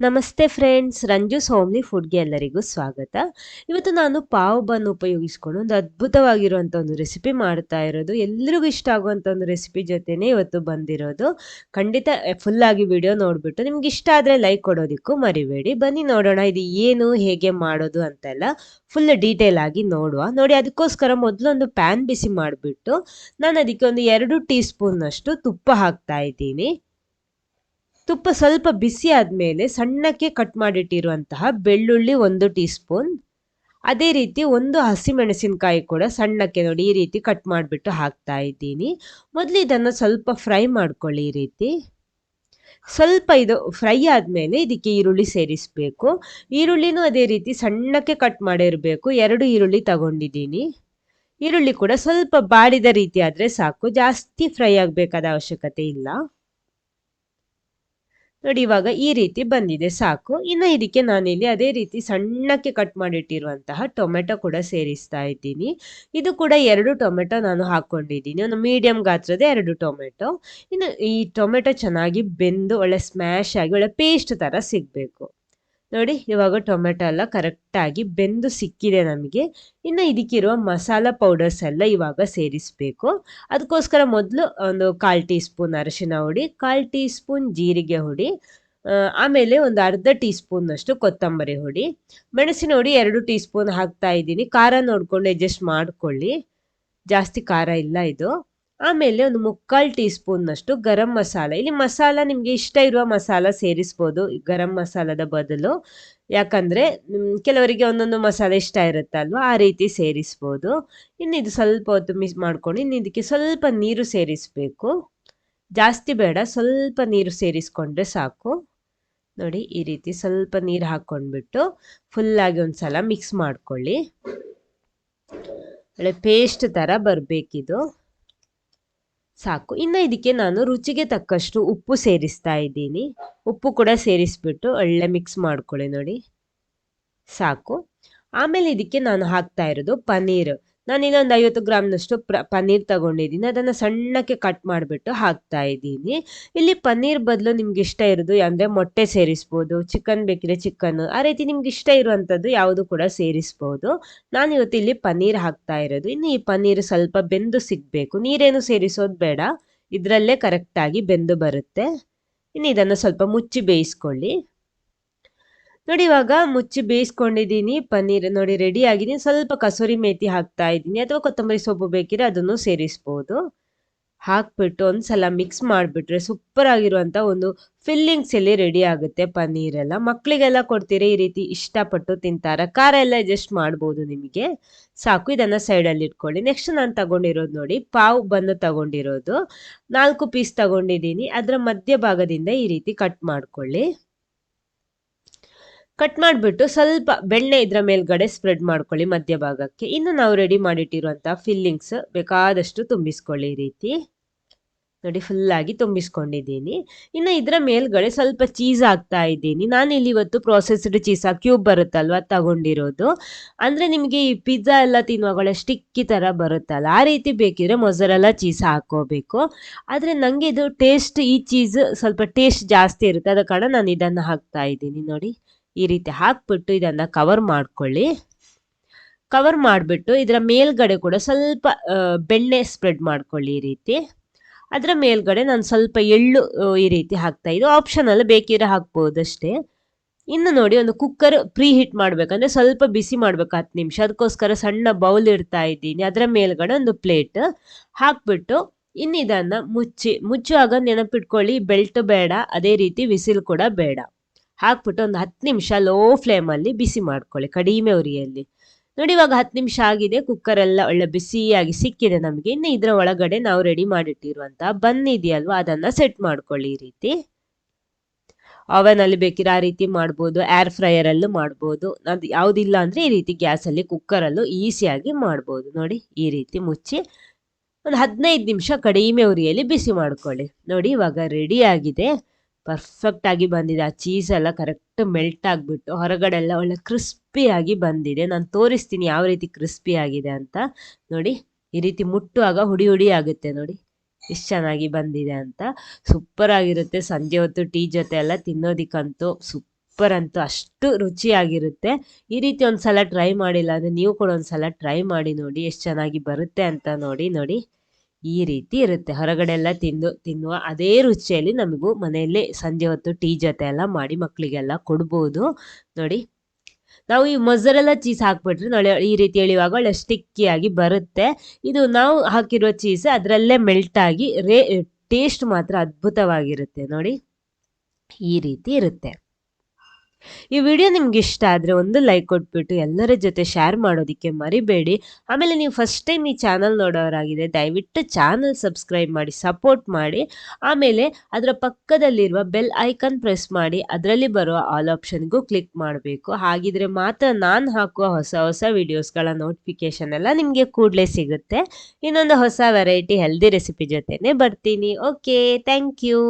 ನಮಸ್ತೆ friends ರಂಜೂಸ್ homely ಫುಡ್ಗೆ ಎಲ್ಲರಿಗೂ ಸ್ವಾಗತ. ಇವತ್ತು ನಾನು ಪಾವ್ ಬನ್ ಉಪಯೋಗಿಸ್ಕೊಂಡು ಒಂದು ಅದ್ಭುತವಾಗಿರುವಂಥ ಒಂದು ರೆಸಿಪಿ ಮಾಡ್ತಾ ಇರೋದು. ಎಲ್ರಿಗೂ ಇಷ್ಟ ಆಗುವಂಥ ಒಂದು ರೆಸಿಪಿ ಜೊತೆನೇ ಇವತ್ತು ಬಂದಿರೋದು. ಖಂಡಿತ ಫುಲ್ ಆಗಿ ವಿಡಿಯೋ ನೋಡಿಬಿಟ್ಟು ನಿಮ್ಗೆ ಇಷ್ಟ ಆದರೆ ಲೈಕ್ ಕೊಡೋದಕ್ಕೂ ಮರಿಬೇಡಿ. ಬನ್ನಿ ನೋಡೋಣ, ಇದು ಏನು, ಹೇಗೆ ಮಾಡೋದು ಅಂತೆಲ್ಲ ಫುಲ್ ಡೀಟೇಲ್ ಆಗಿ ನೋಡುವ. ನೋಡಿ, ಅದಕ್ಕೋಸ್ಕರ ಮೊದಲೊಂದು ಪ್ಯಾನ್ ಬಿಸಿ ಮಾಡಿಬಿಟ್ಟು ನಾನು ಅದಕ್ಕೆ ಒಂದು ಎರಡು ಟೀ ಸ್ಪೂನ್ನಷ್ಟು ತುಪ್ಪ ಹಾಕ್ತಾ ಇದ್ದೀನಿ. ತುಪ್ಪ ಸ್ವಲ್ಪ ಬಿಸಿ ಆದಮೇಲೆ ಸಣ್ಣಕ್ಕೆ ಕಟ್ ಮಾಡಿಟ್ಟಿರುವಂತಹ ಬೆಳ್ಳುಳ್ಳಿ ಒಂದು ಟೀ ಸ್ಪೂನ್ ಅದೇ ರೀತಿ ಒಂದು ಹಸಿಮೆಣಸಿನಕಾಯಿ ಕೂಡ ಸಣ್ಣಕ್ಕೆ ನೋಡಿ ಈ ರೀತಿ ಕಟ್ ಮಾಡಿಬಿಟ್ಟು ಹಾಕ್ತಾ ಇದ್ದೀನಿ. ಮೊದಲು ಇದನ್ನು ಸ್ವಲ್ಪ ಫ್ರೈ ಮಾಡ್ಕೊಳ್ಳಿ ಈ ರೀತಿ. ಸ್ವಲ್ಪ ಇದು ಫ್ರೈ ಆದಮೇಲೆ ಇದಕ್ಕೆ ಈರುಳ್ಳಿ ಸೇರಿಸಬೇಕು. ಈರುಳ್ಳಿನೂ ಅದೇ ರೀತಿ ಸಣ್ಣಕ್ಕೆ ಕಟ್ ಮಾಡಿರಬೇಕು. ಎರಡು ಈರುಳ್ಳಿ ತಗೊಂಡಿದ್ದೀನಿ. ಈರುಳ್ಳಿ ಕೂಡ ಸ್ವಲ್ಪ ಬಾಡಿದ ರೀತಿ ಆದರೆ ಸಾಕು. ಜಾಸ್ತಿ ಫ್ರೈ ಆಗಬೇಕಾದ ಅವಶ್ಯಕತೆ ಇಲ್ಲ. ನೋಡಿ, ಇವಾಗ ಈ ರೀತಿ ಬಂದಿದೆ, ಸಾಕು. ಇನ್ನು ಇದಕ್ಕೆ ನಾನಿಲ್ಲಿ ಅದೇ ರೀತಿ ಸಣ್ಣಕ್ಕೆ ಕಟ್ ಮಾಡಿಟ್ಟಿರುವಂತಹ ಟೊಮೆಟೊ ಕೂಡ ಸೇರಿಸ್ತಾ ಇದ್ದೀನಿ. ಇದು ಕೂಡ ಎರಡು ಟೊಮೆಟೊ ನಾನು ಹಾಕ್ಕೊಂಡಿದ್ದೀನಿ. ಒಂದು ಮೀಡಿಯಂ ಗಾತ್ರದ ಎರಡು ಟೊಮೆಟೊ. ಇನ್ನು ಈ ಟೊಮೆಟೊ ಚೆನ್ನಾಗಿ ಬೆಂದು ಒಳ್ಳೆ ಸ್ಮ್ಯಾಶ್ ಆಗಿ, ಒಳ್ಳೆ ಪೇಸ್ಟ್ ಥರ ಸಿಗಬೇಕು. ನೋಡಿ, ಇವಾಗ ಟೊಮೆಟೊ ಎಲ್ಲ ಕರೆಕ್ಟಾಗಿ ಬೆಂದು ಸಿಕ್ಕಿದೆ ನಮಗೆ. ಇನ್ನು ಇದಕ್ಕಿರುವ ಮಸಾಲ ಪೌಡರ್ಸ್ ಎಲ್ಲ ಇವಾಗ ಸೇರಿಸಬೇಕು. ಅದಕ್ಕೋಸ್ಕರ ಮೊದಲು ಒಂದು ಕಾಲು ಟೀ ಸ್ಪೂನ್ ಅರಿಶಿನ ಹುಡಿ, ಕಾಲು ಟೀ ಸ್ಪೂನ್ ಜೀರಿಗೆ ಹುಡಿ ಆಮೇಲೆ ಒಂದು ಅರ್ಧ ಟೀ ಸ್ಪೂನ್ನಷ್ಟು ಕೊತ್ತಂಬರಿ ಹುಡಿ. ಮೆಣಸಿನ ಹುಡಿ ಎರಡು ಟೀ ಸ್ಪೂನ್ ಹಾಕ್ತಾ ಇದ್ದೀನಿ. ಖಾರ ನೋಡ್ಕೊಂಡು ಅಡ್ಜಸ್ಟ್ ಮಾಡ್ಕೊಳ್ಳಿ. ಜಾಸ್ತಿ ಖಾರ ಇಲ್ಲ ಇದು. ಆಮೇಲೆ ಒಂದು ಮುಕ್ಕಾಲು ಟೀ ಸ್ಪೂನ್ನಷ್ಟು ಗರಂ ಮಸಾಲ. ಇಲ್ಲಿ ಮಸಾಲ ನಿಮಗೆ ಇಷ್ಟ ಇರುವ ಮಸಾಲ ಸೇರಿಸ್ಬೋದು ಗರಂ ಮಸಾಲದ ಬದಲು. ಯಾಕಂದರೆ ಕೆಲವರಿಗೆ ಒಂದೊಂದು ಮಸಾಲೆ ಇಷ್ಟ ಇರುತ್ತಲ್ವ, ಆ ರೀತಿ ಸೇರಿಸ್ಬೋದು. ಇನ್ನು ಇದು ಸ್ವಲ್ಪ ಹೊತ್ತು ಮಿಸ್ ಮಾಡ್ಕೊಂಡು, ಇನ್ನು ಇದಕ್ಕೆ ಸ್ವಲ್ಪ ನೀರು ಸೇರಿಸಬೇಕು. ಜಾಸ್ತಿ ಬೇಡ, ಸ್ವಲ್ಪ ನೀರು ಸೇರಿಸ್ಕೊಂಡ್ರೆ ಸಾಕು. ನೋಡಿ, ಈ ರೀತಿ ಸ್ವಲ್ಪ ನೀರು ಹಾಕ್ಕೊಂಡ್ಬಿಟ್ಟು ಫುಲ್ಲಾಗಿ ಒಂದು ಸಲ ಮಿಕ್ಸ್ ಮಾಡ್ಕೊಳ್ಳಿ. ಒಳ್ಳೆ ಪೇಸ್ಟ್ ಥರ ಬರಬೇಕಿದು. ಸಾಕು. ಇನ್ನು ಇದಕ್ಕೆ ನಾನು ರುಚಿಗೆ ತಕ್ಕಷ್ಟು ಉಪ್ಪು ಸೇರಿಸ್ತಾ ಇದ್ದೀನಿ. ಉಪ್ಪು ಕೂಡ ಸೇರಿಸ್ಬಿಟ್ಟು ಒಳ್ಳೆ ಮಿಕ್ಸ್ ಮಾಡ್ಕೊಳ್ಳಿ ನೋಡಿ. ಸಾಕು. ಆಮೇಲೆ ಇದಕ್ಕೆ ನಾನು ಹಾಕ್ತಾ ಇರೋದು ಪನ್ನೀರ್. ನಾನು ಐವತ್ತು ಗ್ರಾಮ್ನಷ್ಟು ಪ್ರ, ಪನ್ನೀರ್ ತಗೊಂಡಿದ್ದೀನಿ ಅದನ್ನು ಸಣ್ಣಕ್ಕೆ ಕಟ್ ಮಾಡಿಬಿಟ್ಟು ಹಾಕ್ತಾ ಇದ್ದೀನಿ. ಇಲ್ಲಿ ಪನ್ನೀರ್ ಬದಲು ನಿಮ್ಗೆ ಇಷ್ಟ ಇರೋದು ಅಂದರೆ ಮೊಟ್ಟೆ ಸೇರಿಸ್ಬೋದು ಚಿಕನ್ ಬೇಕಿದ್ರೆ ಚಿಕನ್ ಆ ರೀತಿ ನಿಮ್ಗೆ ಇಷ್ಟ ಇರುವಂಥದ್ದು ಯಾವುದು ಕೂಡ ಸೇರಿಸ್ಬೋದು. ನಾನು ಇವತ್ತು ಇಲ್ಲಿ ಪನ್ನೀರ್ ಹಾಕ್ತಾ ಇರೋದು. ಇನ್ನು ಈ ಪನ್ನೀರ್ ಸ್ವಲ್ಪ ಬೆಂದು ಸಿಗಬೇಕು. ನೀರೇನು ಸೇರಿಸೋದು ಬೇಡ. ಇದರಲ್ಲೇ ಕರೆಕ್ಟಾಗಿ ಬೆಂದು ಬರುತ್ತೆ. ಇನ್ನು ಇದನ್ನು ಸ್ವಲ್ಪ ಮುಚ್ಚಿ ಬೇಯಿಸ್ಕೊಳ್ಳಿ. ನೋಡಿ, ಇವಾಗ ಮುಚ್ಚಿ ಬೇಯಿಸ್ಕೊಂಡಿದ್ದೀನಿ, ಪನ್ನೀರ್ ನೋಡಿ ರೆಡಿ ಆಗಿದೆ ಸ್ವಲ್ಪ ಕಸೂರಿ ಮೇಥಿ ಹಾಕ್ತಾ ಇದ್ದೀನಿ. ಅಥವಾ ಕೊತ್ತಂಬರಿ ಸೊಪ್ಪು ಬೇಕಿದ್ರೆ ಅದನ್ನು ಸೇರಿಸ್ಬೋದು. ಹಾಕ್ಬಿಟ್ಟು ಒಂದ್ಸಲ ಮಿಕ್ಸ್ ಮಾಡಿಬಿಟ್ರೆ ಸೂಪರ್ ಆಗಿರುವಂಥ ಒಂದು ಫಿಲ್ಲಿಂಗ್ಸ್ ಇಲ್ಲಿ ರೆಡಿ ಆಗುತ್ತೆ ಪನ್ನೀರೆಲ್ಲ. ಮಕ್ಕಳಿಗೆಲ್ಲ ಕೊಡ್ತೀರಿ ಈ ರೀತಿ ಇಷ್ಟಪಟ್ಟು ತಿಂತಾರೆ? ಖಾರ ಎಲ್ಲ ಅಡ್ಜಸ್ಟ್ ಮಾಡ್ಬೋದು ನಿಮಗೆ. ಸಾಕು, ಇದನ್ನು ಸೈಡಲ್ಲಿ ಇಟ್ಕೊಳ್ಳಿ. ನೆಕ್ಸ್ಟ್ ನಾನು ತಗೊಂಡಿರೋದು ನೋಡಿ, ಪಾವ್ ಬಂದು ತಗೊಂಡಿರೋದು. ನಾಲ್ಕು ಪೀಸ್ ತಗೊಂಡಿದ್ದೀನಿ. ಅದರ ಮಧ್ಯ ಭಾಗದಿಂದ ಈ ರೀತಿ ಕಟ್ ಮಾಡ್ಕೊಳ್ಳಿ. ಕಟ್ ಮಾಡಿಬಿಟ್ಟು ಸ್ವಲ್ಪ ಬೆಣ್ಣೆ ಇದರ ಮೇಲ್ಗಡೆ ಸ್ಪ್ರೆಡ್ ಮಾಡ್ಕೊಳ್ಳಿ ಮಧ್ಯಭಾಗಕ್ಕೆ ಇನ್ನು ನಾವು ರೆಡಿ ಮಾಡಿಟ್ಟಿರುವಂಥ ಫಿಲ್ಲಿಂಗ್ಸ್ ಬೇಕಾದಷ್ಟು ತುಂಬಿಸ್ಕೊಳ್ಳಿ ರೀತಿ. ನೋಡಿ ಫುಲ್ಲಾಗಿ ತುಂಬಿಸ್ಕೊಂಡಿದ್ದೀನಿ. ಇನ್ನು ಇದರ ಮೇಲ್ಗಡೆ ಸ್ವಲ್ಪ ಚೀಸ್ ಹಾಕ್ತಾ ಇದ್ದೀನಿ. ನಾನು ಇಲ್ಲಿ ಇವತ್ತು ಪ್ರೊಸೆಸ್ಡ್ ಚೀಸ್ ಕ್ಯೂಬ್ ಬರುತ್ತಲ್ವ ತಗೊಂಡಿರೋದು. ಅಂದರೆ ನಿಮಗೆ ಈ ಪಿಜ್ಜಾ ಎಲ್ಲ ತಿನ್ನುವಾಗಳೆ ಸ್ಟಿಕ್ಕಿ ಥರ ಬರುತ್ತಲ್ಲ, ಆ ರೀತಿ ಬೇಕಿದ್ರೆ ಮೊಸರೆಲ್ಲ ಚೀಸ್ ಹಾಕೋಬೇಕು ಆದರೆ ನನಗೆ ಇದು ಟೇಸ್ಟ್ ಈ ಚೀಸ್ ಸ್ವಲ್ಪ ಟೇಸ್ಟ್ ಜಾಸ್ತಿ ಇರುತ್ತೆ, ಅದ ಕಾರಣ ನಾನು ಇದನ್ನು ಹಾಕ್ತಾ ಇದ್ದೀನಿ. ನೋಡಿ. ಈ ರೀತಿ ಹಾಕ್ಬಿಟ್ಟು ಇದನ್ನು ಕವರ್ ಮಾಡ್ಕೊಳ್ಳಿ. ಕವರ್ ಮಾಡಿಬಿಟ್ಟು ಇದರ ಮೇಲ್ಗಡೆ ಕೂಡ ಸ್ವಲ್ಪ ಬೆಣ್ಣೆ ಸ್ಪ್ರೆಡ್ ಮಾಡ್ಕೊಳ್ಳಿ ಈ ರೀತಿ. ಅದರ ಮೇಲ್ಗಡೆ ನಾನು ಸ್ವಲ್ಪ ಎಳ್ಳು ಈ ರೀತಿ ಹಾಕ್ತಾ ಇದು ಆಪ್ಷನಲ್ ಬೇಕಿದ್ರೆ ಹಾಕ್ಬೋದು ಅಷ್ಟೇ ಇನ್ನು ನೋಡಿ ಒಂದು ಕುಕ್ಕರ್ ಪ್ರೀ ಹೀಟ್ ಮಾಡಬೇಕಂದ್ರೆ ಸ್ವಲ್ಪ ಬಿಸಿ ಮಾಡಬೇಕು, ಹತ್ತು ನಿಮಿಷ. ಅದಕ್ಕೋಸ್ಕರ ಸಣ್ಣ ಬೌಲ್ ಇಡ್ತಾ ಇದ್ದೀನಿ. ಅದರ ಮೇಲ್ಗಡೆ ಒಂದು ಪ್ಲೇಟ್ ಹಾಕ್ಬಿಟ್ಟು ಇನ್ನು ಇದನ್ನು ಮುಚ್ಚಿ, ಮುಚ್ಚುವಾಗ ನೆನಪಿಟ್ಕೊಳ್ಳಿ, ಬೆಲ್ಟ್ ಬೇಡ. ಅದೇ ರೀತಿ ವಿಸಿಲ್ ಕೂಡ ಬೇಡ. ಹಾಕ್ಬಿಟ್ಟು ಒಂದು ಹತ್ತು ನಿಮಿಷ ಲೋ ಫ್ಲೇಮಲ್ಲಿ ಬಿಸಿ ಮಾಡ್ಕೊಳ್ಳಿ, ಕಡಿಮೆ ಉರಿಯಲ್ಲಿ. ನೋಡಿ ಇವಾಗ ಹತ್ತು ನಿಮಿಷ ಆಗಿದೆ ಕುಕ್ಕರ್ ಎಲ್ಲ ಒಳ್ಳೆ ಬಿಸಿಯಾಗಿ ಸಿಕ್ಕಿದೆ ನಮಗೆ. ಇನ್ನು ಇದರ ಒಳಗಡೆ ನಾವು ರೆಡಿ ಮಾಡಿಟ್ಟಿರುವಂಥ ಬನ್ ಇದೆಯಲ್ವಾ, ಅದನ್ನು ಸೆಟ್ ಮಾಡ್ಕೊಳ್ಳಿ ಈ ರೀತಿ. ಅವನಲ್ಲಿ ಬೇಕಿರೋ ಆ ರೀತಿ ಮಾಡ್ಬೋದು ಏರ್ ಫ್ರೈಯರಲ್ಲೂ ಮಾಡ್ಬೋದು. ಅದು ಯಾವುದಿಲ್ಲ ಅಂದರೆ ಈ ರೀತಿ ಗ್ಯಾಸಲ್ಲಿ ಕುಕ್ಕರಲ್ಲೂ ಈಸಿಯಾಗಿ ಮಾಡ್ಬೋದು. ನೋಡಿ ಈ ರೀತಿ ಮುಚ್ಚಿ ಒಂದು ಹದಿನೈದು ನಿಮಿಷ ಕಡಿಮೆ ಉರಿಯಲ್ಲಿ ಬಿಸಿ ಮಾಡ್ಕೊಳ್ಳಿ. ನೋಡಿ ಇವಾಗ ರೆಡಿ ಆಗಿದೆ. ಪರ್ಫೆಕ್ಟ್ ಆಗಿ ಬಂದಿದೆ. ಆ ಚೀಸೆಲ್ಲ ಕರೆಕ್ಟ್ ಮೆಲ್ಟ್ ಆಗಿಬಿಟ್ಟು ಹೊರಗಡೆ ಎಲ್ಲ ಒಳ್ಳೆ ಕ್ರಿಸ್ಪಿಯಾಗಿ ಬಂದಿದೆ. ನಾನು ತೋರಿಸ್ತೀನಿ ಯಾವ ರೀತಿ ಕ್ರಿಸ್ಪಿ ಆಗಿದೆ ಅಂತ. ನೋಡಿ, ಈ ರೀತಿ ಮುಟ್ಟುವಾಗ ಹುಡಿ ಹುಡಿ ಆಗುತ್ತೆ ನೋಡಿ. ಎಷ್ಟು ಚೆನ್ನಾಗಿ ಬಂದಿದೆ ಅಂತ. ಸೂಪರ್ ಆಗಿರುತ್ತೆ. ಸಂಜೆ ಹೊತ್ತು ಟೀ ಜೊತೆ ಎಲ್ಲ ತಿನ್ನೋದಿಕ್ಕಂತೂ ಸೂಪರ್ ಅಂತೂ ಅಷ್ಟು ರುಚಿಯಾಗಿರುತ್ತೆ. ಈ ರೀತಿ ಒಂದ್ಸಲ ಟ್ರೈ ಮಾಡಿಲ್ಲ ಅಂದರೆ ನೀವು ಕೂಡ ಒಂದ್ಸಲ ಟ್ರೈ ಮಾಡಿ ನೋಡಿ, ಎಷ್ಟು ಚೆನ್ನಾಗಿ ಬರುತ್ತೆ ಅಂತ ನೋಡಿ ನೋಡಿ. ಈ ರೀತಿ ಇರುತ್ತೆ. ಹೊರಗಡೆ ಎಲ್ಲ ತಿಂದು, ತಿನ್ನುವ ಅದೇ ರುಚಿಯಲ್ಲಿ ನಮಗೂ ಮನೆಯಲ್ಲೇ ಸಂಜೆ ಹೊತ್ತು ಟೀ ಜೊತೆ ಎಲ್ಲ ಮಾಡಿ ಮಕ್ಕಳಿಗೆಲ್ಲ ಕೊಡ್ಬೋದು. ನೋಡಿ, ನಾವು ಈ ಮೊಸರೆಲ್ಲ ಚೀಸ್ ಹಾಕ್ಬಿಟ್ರೆ ನೋಡಿ ಈ ರೀತಿ ಎಳಿಯುವಾಗ ಒಳ್ಳೆ ಸ್ಟಿಕ್ಕಿಯಾಗಿ ಬರುತ್ತೆ. ಇದು ನಾವು ಹಾಕಿರೋ ಚೀಸ್ ಅದರಲ್ಲೇ ಮೆಲ್ಟ್ ಆಗಿ, ರೇ ಟೇಸ್ಟ್ ಮಾತ್ರ ಅದ್ಭುತವಾಗಿರುತ್ತೆ. ನೋಡಿ, ಈ ರೀತಿ ಇರುತ್ತೆ. ಈ ವಿಡಿಯೋ ನಿಮ್ಗೆ ಇಷ್ಟ ಆದರೆ ಒಂದು ಲೈಕ್ ಕೊಟ್ಬಿಟ್ಟು ಎಲ್ಲರ ಜೊತೆ ಶೇರ್ ಮಾಡೋದಕ್ಕೆ ಮರಿಬೇಡಿ. ಆಮೇಲೆ ನೀವು ಫಸ್ಟ್ ಟೈಮ್ ಈ ಚಾನಲ್ ನೋಡೋರಾಗಿದೆ ದಯವಿಟ್ಟು ಚಾನಲ್ ಸಬ್ಸ್ಕ್ರೈಬ್ ಮಾಡಿ ಸಪೋರ್ಟ್ ಮಾಡಿ. ಆಮೇಲೆ ಅದರ ಪಕ್ಕದಲ್ಲಿರುವ ಬೆಲ್ ಐಕನ್ ಪ್ರೆಸ್ ಮಾಡಿ, ಅದರಲ್ಲಿ ಬರುವ ಆಲ್ ಆಪ್ಷನ್ಗೂ ಕ್ಲಿಕ್ ಮಾಡಬೇಕು. ಹಾಗಿದ್ರೆ ಮಾತ್ರ ನಾನು ಹಾಕುವ ಹೊಸ ಹೊಸ ವಿಡಿಯೋಸ್ಗಳ ನೋಟಿಫಿಕೇಶನ್ ಎಲ್ಲ ನಿಮಗೆ ಕೂಡಲೇ ಸಿಗುತ್ತೆ. ಇನ್ನೊಂದು ಹೊಸ ವೆರೈಟಿ ಹೆಲ್ದಿ ರೆಸಿಪಿ ಜೊತೆನೆ ಬರ್ತೀನಿ. Okay thank you